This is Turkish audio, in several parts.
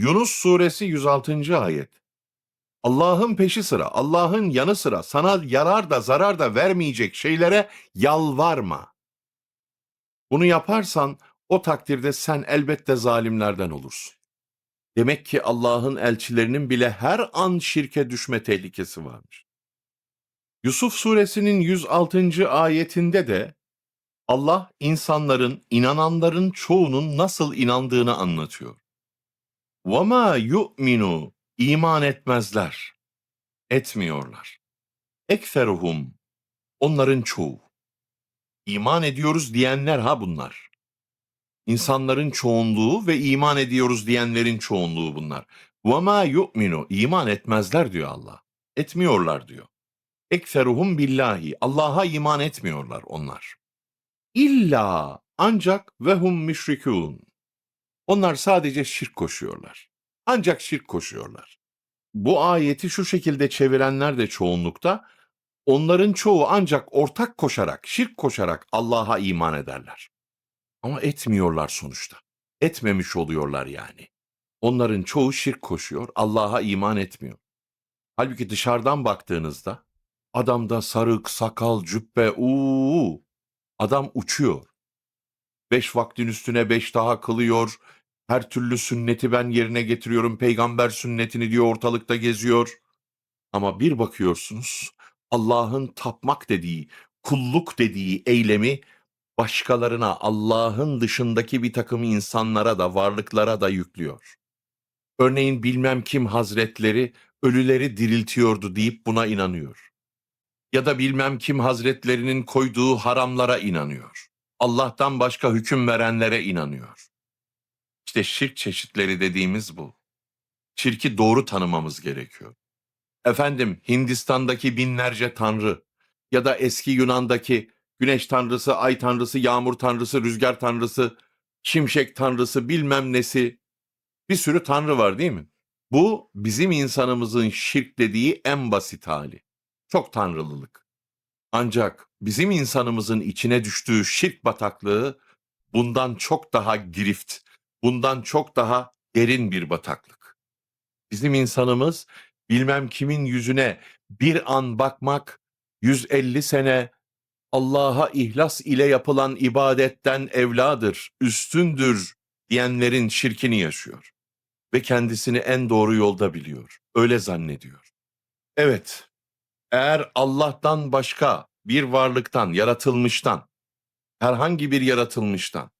Yunus suresi 106. ayet. Allah'ın peşi sıra, Allah'ın yanı sıra sana yarar da zarar da vermeyecek şeylere yalvarma. Bunu yaparsan o takdirde sen elbette zalimlerden olursun. Demek ki Allah'ın elçilerinin bile her an şirke düşme tehlikesi varmış. Yusuf suresinin 106. ayetinde de Allah insanların, inananların çoğunun nasıl inandığını anlatıyor. وَمَا يُؤْمِنُوا iman etmezler, etmiyorlar. Ekferuhum, onların çoğu. İman ediyoruz diyenler ha bunlar. İnsanların çoğunluğu ve iman ediyoruz diyenlerin çoğunluğu bunlar. وَمَا يُؤْمِنُوا iman etmezler diyor Allah. Etmiyorlar diyor. Ekferuhum billahi, Allah'a iman etmiyorlar onlar. İlla ancak ve hum müşrikûn. Onlar sadece şirk koşuyorlar. Ancak şirk koşuyorlar. Bu ayeti şu şekilde çevirenler de çoğunlukta, onların çoğu ancak ortak koşarak, şirk koşarak Allah'a iman ederler. Ama etmiyorlar sonuçta. Etmemiş oluyorlar yani. Onların çoğu şirk koşuyor, Allah'a iman etmiyor. Halbuki dışarıdan baktığınızda adamda sarık, sakal, cübbe, uuu, adam uçuyor. Beş vaktin üstüne beş daha kılıyor, her türlü sünneti ben yerine getiriyorum, peygamber sünnetini diyor ortalıkta geziyor. Ama bir bakıyorsunuz Allah'ın tapmak dediği, kulluk dediği eylemi başkalarına, Allah'ın dışındaki bir takım insanlara da, varlıklara da yüklüyor. Örneğin bilmem kim hazretleri ölüleri diriltiyordu deyip buna inanıyor. Ya da bilmem kim hazretlerinin koyduğu haramlara inanıyor. Allah'tan başka hüküm verenlere inanıyor. İşte şirk çeşitleri dediğimiz bu. Şirki doğru tanımamız gerekiyor. Efendim Hindistan'daki binlerce tanrı ya da eski Yunan'daki güneş tanrısı, ay tanrısı, yağmur tanrısı, rüzgar tanrısı, şimşek tanrısı bilmem nesi bir sürü tanrı var değil mi? Bu bizim insanımızın şirk dediği en basit hali. Çok tanrılılık. Ancak bizim insanımızın içine düştüğü şirk bataklığı bundan çok daha girift, bundan çok daha derin bir bataklık. Bizim insanımız bilmem kimin yüzüne bir an bakmak 150 sene Allah'a ihlas ile yapılan ibadetten evladır, üstündür diyenlerin şirkini yaşıyor. Ve kendisini en doğru yolda biliyor. Öyle zannediyor. Evet, eğer Allah'tan başka bir varlıktan, yaratılmıştan, herhangi bir yaratılmıştan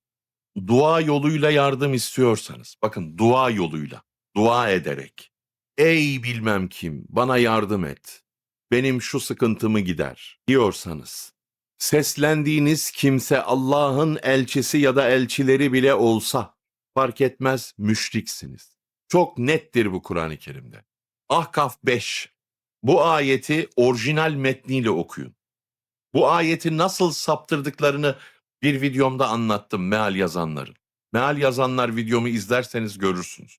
dua yoluyla yardım istiyorsanız, bakın dua yoluyla, dua ederek, ey bilmem kim bana yardım et, benim şu sıkıntımı gider diyorsanız, seslendiğiniz kimse Allah'ın elçisi ya da elçileri bile olsa, fark etmez müşriksiniz. Çok nettir bu Kur'an-ı Kerim'de. Ahkaf 5. Bu ayeti orijinal metniyle okuyun. Bu ayeti nasıl saptırdıklarını bir videomda anlattım meal yazanların. Meal yazanlar videomu izlerseniz görürsünüz.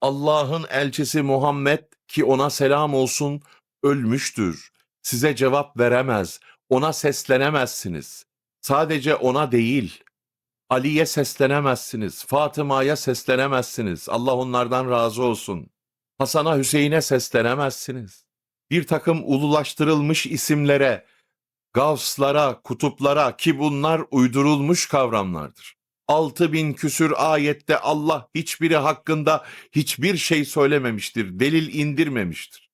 Allah'ın elçisi Muhammed ki ona selam olsun ölmüştür. Size cevap veremez. Ona seslenemezsiniz. Sadece ona değil. Ali'ye seslenemezsiniz. Fatıma'ya seslenemezsiniz. Allah onlardan razı olsun. Hasan'a Hüseyin'e seslenemezsiniz. Bir takım ululaştırılmış isimlere, gavslara, kutuplara ki bunlar uydurulmuş kavramlardır. Altı bin küsür ayette Allah hiçbiri hakkında hiçbir şey söylememiştir, delil indirmemiştir.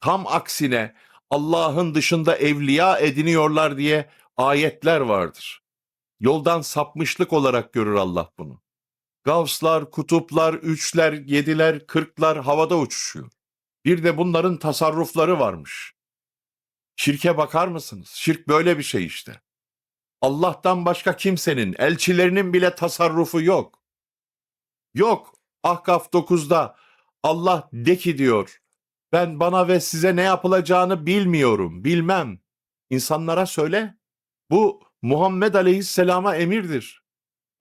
Tam aksine Allah'ın dışında evliya ediniyorlar diye ayetler vardır. Yoldan sapmışlık olarak görür Allah bunu. Gavslar, kutuplar, üçler, yediler, kırklar havada uçuşuyor. Bir de bunların tasarrufları varmış. Şirke bakar mısınız? Şirk böyle bir şey işte. Allah'tan başka kimsenin, elçilerinin bile tasarrufu yok. Yok. Ahkaf 9'da Allah de ki diyor, ben bana ve size ne yapılacağını bilmiyorum, bilmem. İnsanlara söyle, bu Muhammed Aleyhisselam'a emirdir.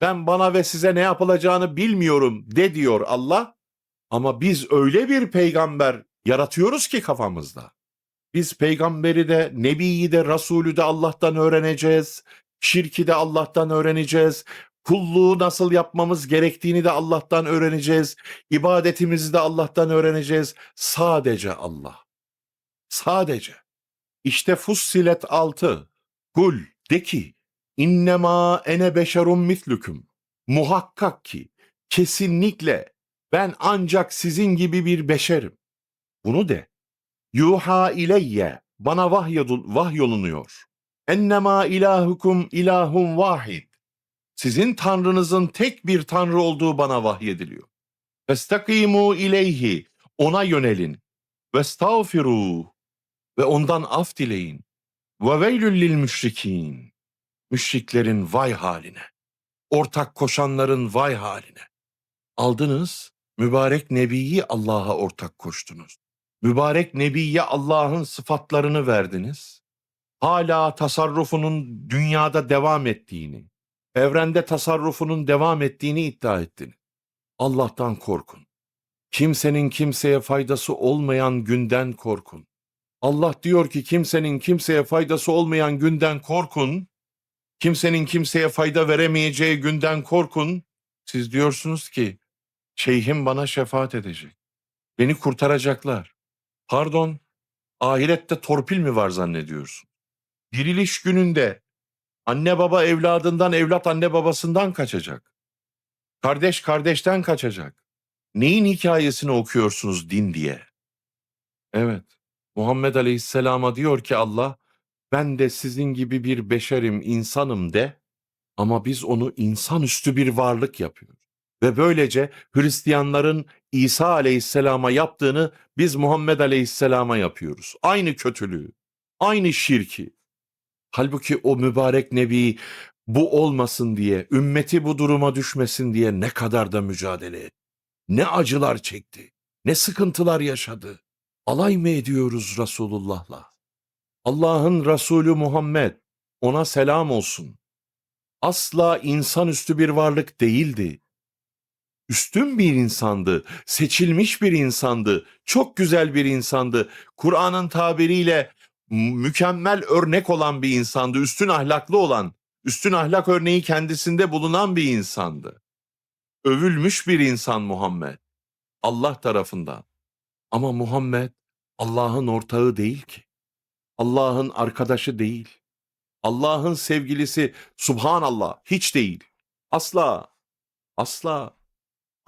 Ben bana ve size ne yapılacağını bilmiyorum de diyor Allah. Ama biz öyle bir peygamber yaratıyoruz ki kafamızda. Biz peygamberi de, nebiyi de, Resulü de Allah'tan öğreneceğiz. Şirki de Allah'tan öğreneceğiz. Kulluğu nasıl yapmamız gerektiğini de Allah'tan öğreneceğiz. İbadetimizi de Allah'tan öğreneceğiz. Sadece Allah. Sadece. İşte Fussilet 6. Kul de ki innema ene beşerun mitlüküm. Muhakkak ki kesinlikle ben ancak sizin gibi bir beşerim. Bunu de. Yuha ileyye bana vahyolun- vahyolunuyor. Ennema ilahukum ilahun vahid. Sizin tanrınızın tek bir tanrı olduğu bana vahyediliyor. Festakimu ileyhi ona yönelin. Vestağfiru ve ondan af dileyin. Ve veylül lil müşrikin. Müşriklerin vay haline. Ortak koşanların vay haline. Aldınız, mübarek nebiyi Allah'a ortak koştunuz. Mübarek nebiye Allah'ın sıfatlarını verdiniz. Hala tasarrufunun dünyada devam ettiğini, evrende tasarrufunun devam ettiğini iddia ettiniz. Allah'tan korkun. Kimsenin kimseye faydası olmayan günden korkun. Allah diyor ki kimsenin kimseye faydası olmayan günden korkun. Kimsenin kimseye fayda veremeyeceği günden korkun. Siz diyorsunuz ki şeyhim bana şefaat edecek. Beni kurtaracaklar. Pardon, ahirette torpil mi var zannediyorsun? Diriliş gününde anne baba evladından, evlat anne babasından kaçacak. Kardeş kardeşten kaçacak. Neyin hikayesini okuyorsunuz din diye? Evet, Muhammed Aleyhisselam'a diyor ki Allah, ben de sizin gibi bir beşerim, insanım de ama biz onu insanüstü bir varlık yapıyoruz. Ve böylece Hristiyanların İsa Aleyhisselam'a yaptığını biz Muhammed Aleyhisselam'a yapıyoruz. Aynı kötülüğü, aynı şirki. Halbuki o mübarek nebi bu olmasın diye, ümmeti bu duruma düşmesin diye ne kadar da mücadele etti. Ne acılar çekti, ne sıkıntılar yaşadı. Alay mı ediyoruz Resulullah'la? Allah'ın Resulü Muhammed, ona selam olsun. Asla insanüstü bir varlık değildi. Üstün bir insandı, seçilmiş bir insandı, çok güzel bir insandı. Kur'an'ın tabiriyle mükemmel örnek olan bir insandı, üstün ahlaklı olan, üstün ahlak örneği kendisinde bulunan bir insandı. Övülmüş bir insan Muhammed. Allah tarafından. Ama Muhammed Allah'ın ortağı değil ki. Allah'ın arkadaşı değil. Allah'ın sevgilisi Subhanallah hiç değil. Asla. Asla.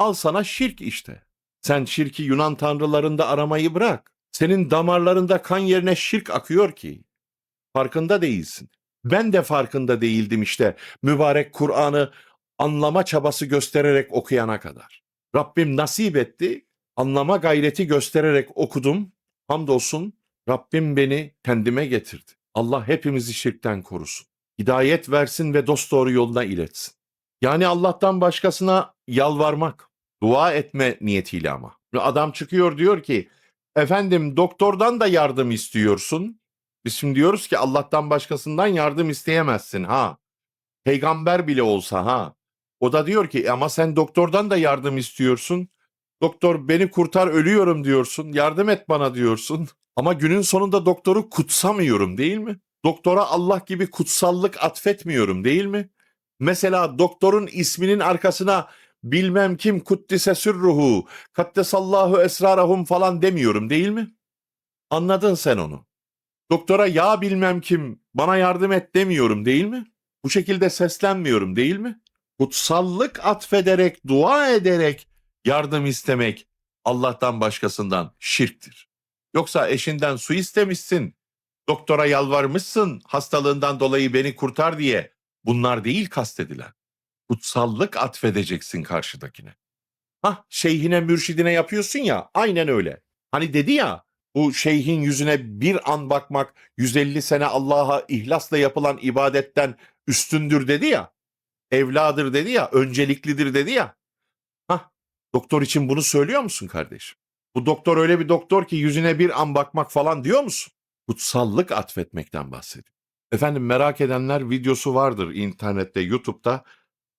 Al sana şirk işte. Sen şirki Yunan tanrılarında aramayı bırak. Senin damarlarında kan yerine şirk akıyor ki. Farkında değilsin. Ben de farkında değildim işte mübarek Kur'an'ı anlama çabası göstererek okuyana kadar. Rabbim nasip etti, anlama gayreti göstererek okudum. Hamdolsun Rabbim beni kendime getirdi. Allah hepimizi şirkten korusun. Hidayet versin ve dosdoğru yoluna iletsin. Yani Allah'tan başkasına yalvarmak, dua etme niyetiyle ama. Adam çıkıyor diyor ki, efendim doktordan da yardım istiyorsun. Biz şimdi diyoruz ki Allah'tan başkasından yardım isteyemezsin ha. Peygamber bile olsa ha. O da diyor ki ama sen doktordan da yardım istiyorsun. Doktor beni kurtar ölüyorum diyorsun. Yardım et bana diyorsun. Ama günün sonunda doktoru kutsamıyorum değil mi? Doktora Allah gibi kutsallık atfetmiyorum değil mi? Mesela doktorun isminin arkasına bilmem kim kuddise sürruhu, kaddesallahu esrarahum falan demiyorum değil mi? Anladın sen onu. Doktora ya bilmem kim bana yardım et demiyorum değil mi? Bu şekilde seslenmiyorum değil mi? Kutsallık atfederek, dua ederek yardım istemek Allah'tan başkasından şirktir. Yoksa eşinden su istemişsin, doktora yalvarmışsın hastalığından dolayı beni kurtar diye. Bunlar değil kastedilen. Kutsallık atfedeceksin karşıdakine. Hah şeyhine mürşidine yapıyorsun ya aynen öyle. Hani dedi ya bu şeyhin yüzüne bir an bakmak 150 sene Allah'a ihlasla yapılan ibadetten üstündür dedi ya. Evladır dedi ya, önceliklidir dedi ya. Hah, doktor için bunu söylüyor musun kardeşim? Bu doktor öyle bir doktor ki yüzüne bir an bakmak falan diyor musun? Kutsallık atfetmekten bahsediyor. Efendim merak edenler videosu vardır internette, YouTube'da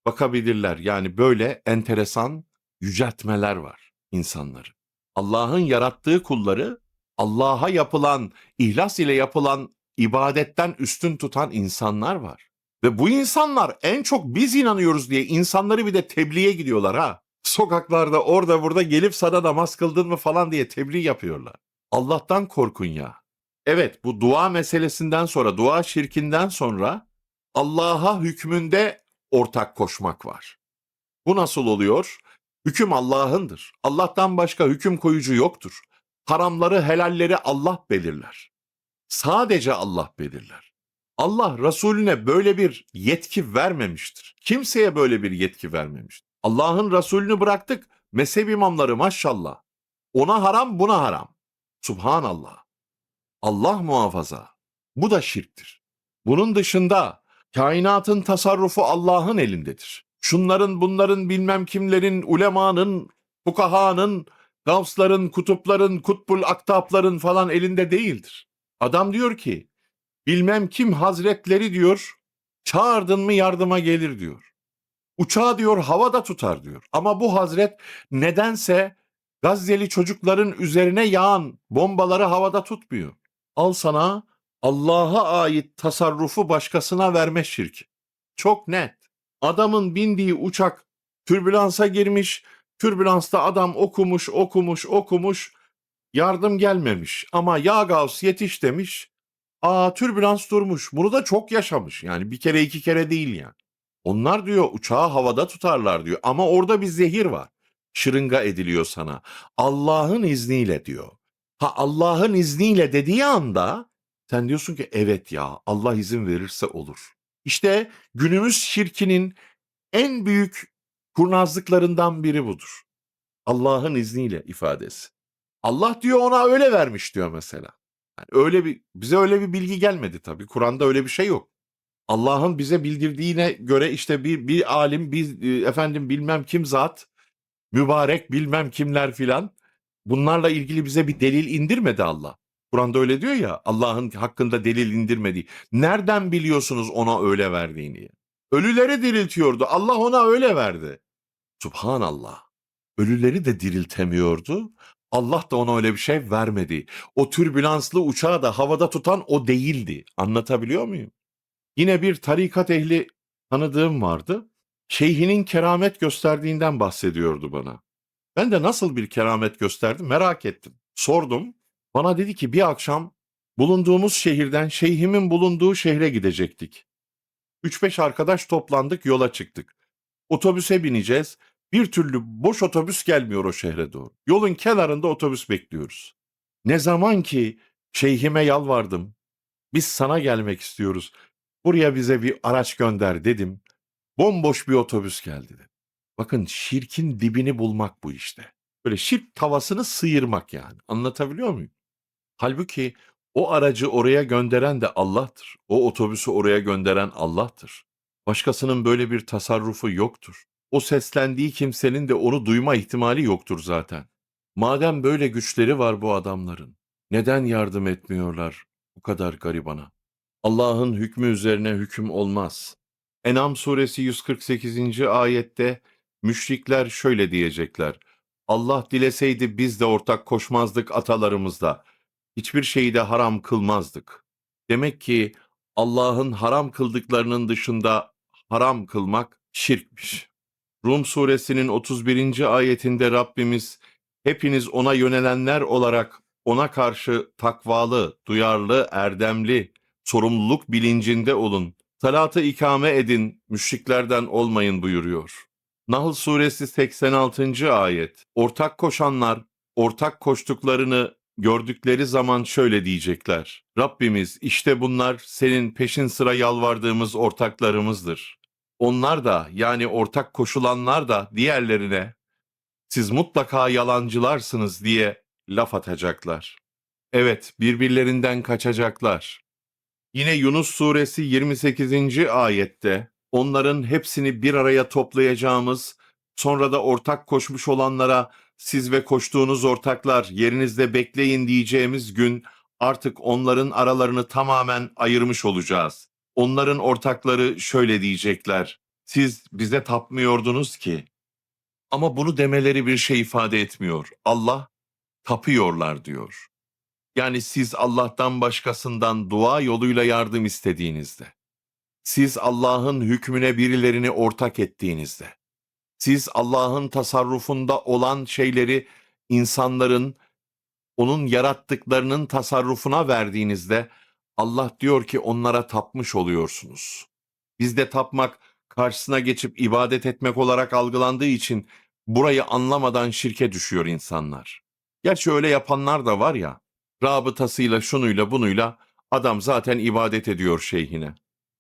bakabilirler. Yani böyle enteresan yüceltmeler var insanları. Allah'ın yarattığı kulları Allah'a yapılan, ihlas ile yapılan ibadetten üstün tutan insanlar var. Ve bu insanlar en çok biz inanıyoruz diye insanları bir de tebliğe gidiyorlar ha. Sokaklarda orada burada gelip sana namaz kıldın mı falan diye tebliğ yapıyorlar. Allah'tan korkun ya. Evet bu dua meselesinden sonra, dua şirkinden sonra Allah'a hükmünde ortak koşmak var. Bu nasıl oluyor? Hüküm Allah'ındır. Allah'tan başka hüküm koyucu yoktur. Haramları, helalleri Allah belirler. Sadece Allah belirler. Allah Resulüne böyle bir yetki vermemiştir. Kimseye böyle bir yetki vermemiştir. Allah'ın Resulünü bıraktık. Mezhep imamları maşallah. Ona haram buna haram. Subhanallah. Allah muhafaza. Bu da şirktir. Bunun dışında kainatın tasarrufu Allah'ın elindedir. Şunların bunların bilmem kimlerin, ulemanın, fukahanın, gavsların, kutupların, kutbul aktapların falan elinde değildir. Adam diyor ki bilmem kim hazretleri diyor çağırdın mı yardıma gelir diyor. Uçağı diyor havada tutar diyor. Ama bu hazret nedense Gazze'li çocukların üzerine yağan bombaları havada tutmuyor. Al sana Allah'a ait tasarrufu başkasına verme şirki. Çok net. Adamın bindiği uçak türbülansa girmiş, türbülansta adam okumuş, okumuş, okumuş, yardım gelmemiş. Ama ya Gavs yetiş demiş, aa türbülans durmuş. Bunu da çok yaşamış yani bir kere iki kere değil yani. Onlar diyor uçağı havada tutarlar diyor ama orada bir zehir var. Şırınga ediliyor sana. Allah'ın izniyle diyor. Ha Allah'ın izniyle dediği anda sen diyorsun ki evet ya Allah izin verirse olur. İşte günümüz şirkinin en büyük kurnazlıklarından biri budur. Allah'ın izniyle ifadesi. Allah diyor ona öyle vermiş diyor mesela. Yani öyle bir bize öyle bir bilgi gelmedi tabii. Kur'an'da öyle bir şey yok. Allah'ın bize bildirdiğine göre işte bir bir alim, bir e, efendim bilmem kim zat, mübarek bilmem kimler filan bunlarla ilgili bize bir delil indirmedi Allah. Kur'an'da öyle diyor ya Allah'ın hakkında delil indirmediği. Nereden biliyorsunuz ona öyle verdiğini? Ölüleri diriltiyordu. Allah ona öyle verdi. Subhanallah. Ölüleri de diriltemiyordu. Allah da ona öyle bir şey vermedi. O türbülanslı uçağı da havada tutan o değildi. Anlatabiliyor muyum? Yine bir tarikat ehli tanıdığım vardı. Şeyhinin keramet gösterdiğinden bahsediyordu bana. Ben de nasıl bir keramet gösterdim merak ettim. Sordum. Bana dedi ki bir akşam bulunduğumuz şehirden şeyhimin bulunduğu şehre gidecektik. 3-5 arkadaş toplandık yola çıktık. Otobüse bineceğiz. Bir türlü boş otobüs gelmiyor o şehre doğru. Yolun kenarında otobüs bekliyoruz. Ne zaman ki şeyhime yalvardım. Biz sana gelmek istiyoruz. Buraya bize bir araç gönder dedim. Bomboş bir otobüs geldi. dedi. Bakın şirkin dibini bulmak bu işte. Böyle şirk tavasını sıyırmak yani. Anlatabiliyor muyum? Halbuki o aracı oraya gönderen de Allah'tır. O otobüsü oraya gönderen Allah'tır. Başkasının böyle bir tasarrufu yoktur. O seslendiği kimsenin de onu duyma ihtimali yoktur zaten. Madem böyle güçleri var bu adamların, neden yardım etmiyorlar bu kadar garibana? Allah'ın hükmü üzerine hüküm olmaz. En'am suresi 148. ayette müşrikler şöyle diyecekler. Allah dileseydi biz de ortak koşmazdık atalarımızla. Hiçbir şeyi de haram kılmazdık. Demek ki Allah'ın haram kıldıklarının dışında haram kılmak şirkmiş. Rum suresinin 31. ayetinde Rabbimiz hepiniz ona yönelenler olarak ona karşı takvalı, duyarlı, erdemli, sorumluluk bilincinde olun. Salatı ikame edin, müşriklerden olmayın buyuruyor. Nahl suresi 86. ayet. Ortak koşanlar, ortak koştuklarını gördükleri zaman şöyle diyecekler. Rabbimiz işte bunlar senin peşin sıra yalvardığımız ortaklarımızdır. Onlar da yani ortak koşulanlar da diğerlerine siz mutlaka yalancılarsınız diye laf atacaklar. Evet birbirlerinden kaçacaklar. Yine Yunus suresi 28. ayette onların hepsini bir araya toplayacağımız, sonra da ortak koşmuş olanlara siz ve koştuğunuz ortaklar yerinizde bekleyin diyeceğimiz gün artık onların aralarını tamamen ayırmış olacağız. Onların ortakları şöyle diyecekler. Siz bize tapmıyordunuz ki. Ama bunu demeleri bir şey ifade etmiyor. Allah tapıyorlar diyor. Yani siz Allah'tan başkasından dua yoluyla yardım istediğinizde, siz Allah'ın hükmüne birilerini ortak ettiğinizde, siz Allah'ın tasarrufunda olan şeyleri insanların onun yarattıklarının tasarrufuna verdiğinizde Allah diyor ki onlara tapmış oluyorsunuz. Bizde tapmak karşısına geçip ibadet etmek olarak algılandığı için burayı anlamadan şirke düşüyor insanlar. Gerçi öyle yapanlar da var ya, rabıtasıyla şunuyla bunuyla adam zaten ibadet ediyor şeyhine.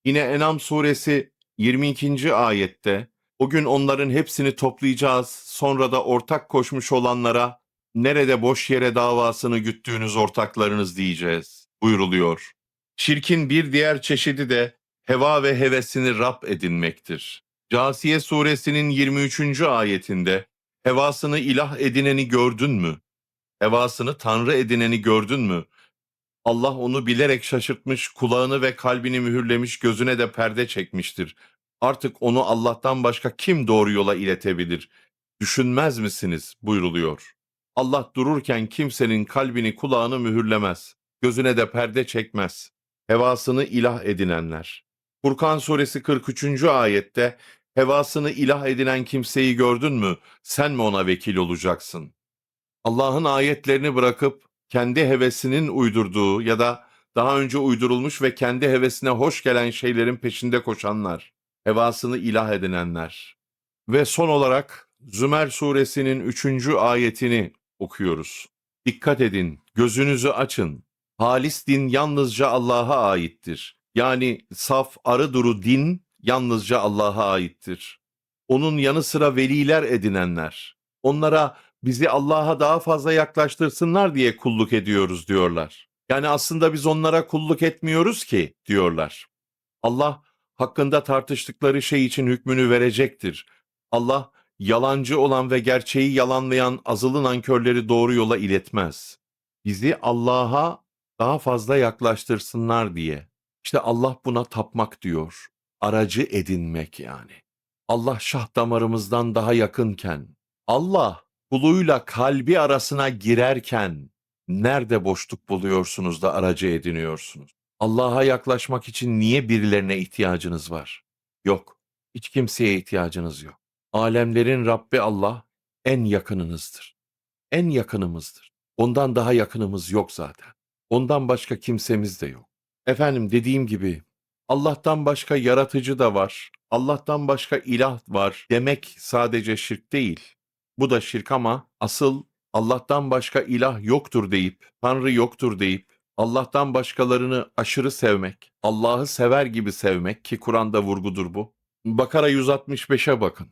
Yine Enam suresi 22. ayette o gün onların hepsini toplayacağız sonra da ortak koşmuş olanlara nerede boş yere davasını güttüğünüz ortaklarınız diyeceğiz buyruluyor. Şirkin bir diğer çeşidi de heva ve hevesini Rab edinmektir. Casiye suresinin 23. ayetinde hevasını ilah edineni gördün mü? Hevasını tanrı edineni gördün mü? Allah onu bilerek şaşırtmış, kulağını ve kalbini mühürlemiş, gözüne de perde çekmiştir. Artık onu Allah'tan başka kim doğru yola iletebilir? Düşünmez misiniz? buyruluyor. Allah dururken kimsenin kalbini kulağını mühürlemez, gözüne de perde çekmez. Hevasını ilah edinenler. Furkan suresi 43. ayette hevasını ilah edinen kimseyi gördün mü? Sen mi ona vekil olacaksın? Allah'ın ayetlerini bırakıp kendi hevesinin uydurduğu ya da daha önce uydurulmuş ve kendi hevesine hoş gelen şeylerin peşinde koşanlar, hevasını ilah edinenler. Ve son olarak Zümer suresinin 3. ayetini okuyoruz. Dikkat edin, gözünüzü açın. Halis din yalnızca Allah'a aittir. Yani saf, arı duru din yalnızca Allah'a aittir. Onun yanı sıra veliler edinenler. Onlara bizi Allah'a daha fazla yaklaştırsınlar diye kulluk ediyoruz diyorlar. Yani aslında biz onlara kulluk etmiyoruz ki diyorlar. Allah hakkında tartıştıkları şey için hükmünü verecektir. Allah yalancı olan ve gerçeği yalanlayan azılı nankörleri doğru yola iletmez. Bizi Allah'a daha fazla yaklaştırsınlar diye. İşte Allah buna tapmak diyor. Aracı edinmek yani. Allah şah damarımızdan daha yakınken, Allah kuluyla kalbi arasına girerken nerede boşluk buluyorsunuz da aracı ediniyorsunuz? Allah'a yaklaşmak için niye birilerine ihtiyacınız var? Yok. Hiç kimseye ihtiyacınız yok. Alemlerin Rabbi Allah en yakınınızdır. En yakınımızdır. Ondan daha yakınımız yok zaten. Ondan başka kimsemiz de yok. Efendim dediğim gibi Allah'tan başka yaratıcı da var. Allah'tan başka ilah var demek sadece şirk değil. Bu da şirk ama asıl Allah'tan başka ilah yoktur deyip, Tanrı yoktur deyip, Allah'tan başkalarını aşırı sevmek, Allah'ı sever gibi sevmek ki Kur'an'da vurgudur bu. Bakara 165'e bakın.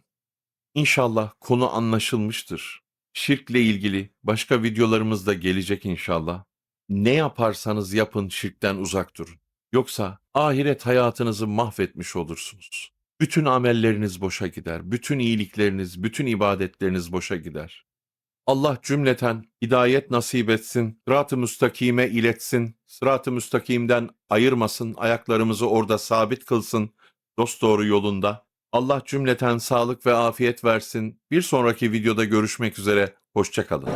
İnşallah konu anlaşılmıştır. Şirkle ilgili başka videolarımız da gelecek inşallah. Ne yaparsanız yapın şirkten uzak durun. Yoksa ahiret hayatınızı mahvetmiş olursunuz. Bütün amelleriniz boşa gider, bütün iyilikleriniz, bütün ibadetleriniz boşa gider. Allah cümleten hidayet nasip etsin, sırat-ı müstakime iletsin, sırat-ı müstakimden ayırmasın, ayaklarımızı orada sabit kılsın, dosdoğru yolunda. Allah cümleten sağlık ve afiyet versin. Bir sonraki videoda görüşmek üzere, hoşçakalın.